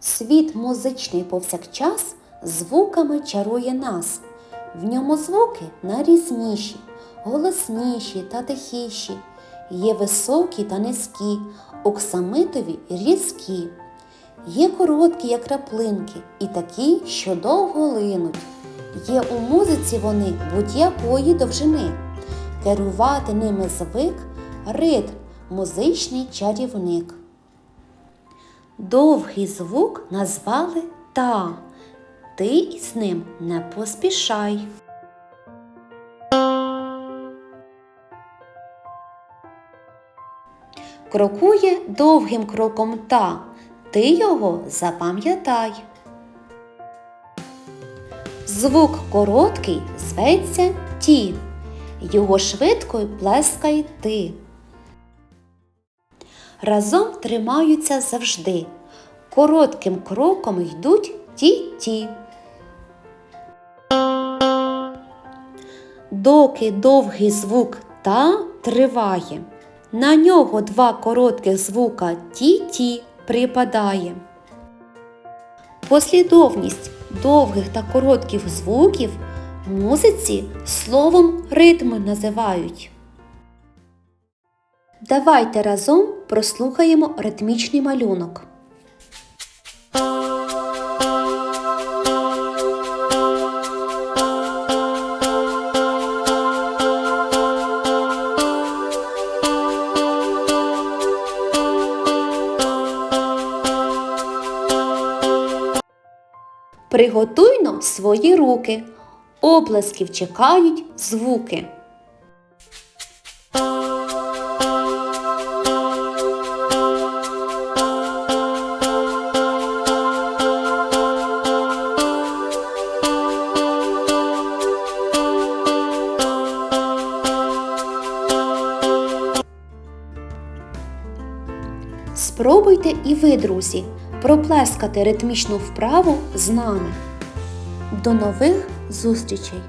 Світ музичний повсякчас звуками чарує нас. В ньому звуки найрізніші, голосніші та тихіші, є високі та низькі, оксамитові різкі. Є короткі, як краплинки, і такі, що довго линуть. Є у музиці вони будь-якої довжини. Керувати ними звик ритм, музичний чарівник. Довгий звук назвали та. Ти із ним не поспішай. Крокує довгим кроком та. Ти його запам'ятай. Звук короткий зветься ті. Його швидко й плескай ти. Разом тримаються завжди. Коротким кроком йдуть ті-ті. Доки довгий звук та триває. На нього два коротких звука ті-ті припадає. Послідовність довгих та коротких звуків музиці словом ритми називають. Давайте разом прослухаємо ритмічний малюнок. Приготуйно свої руки. Оплесків чекають звуки. Спробуйте і ви, друзі, проплескати ритмічну вправу з нами. До нових зустрічей!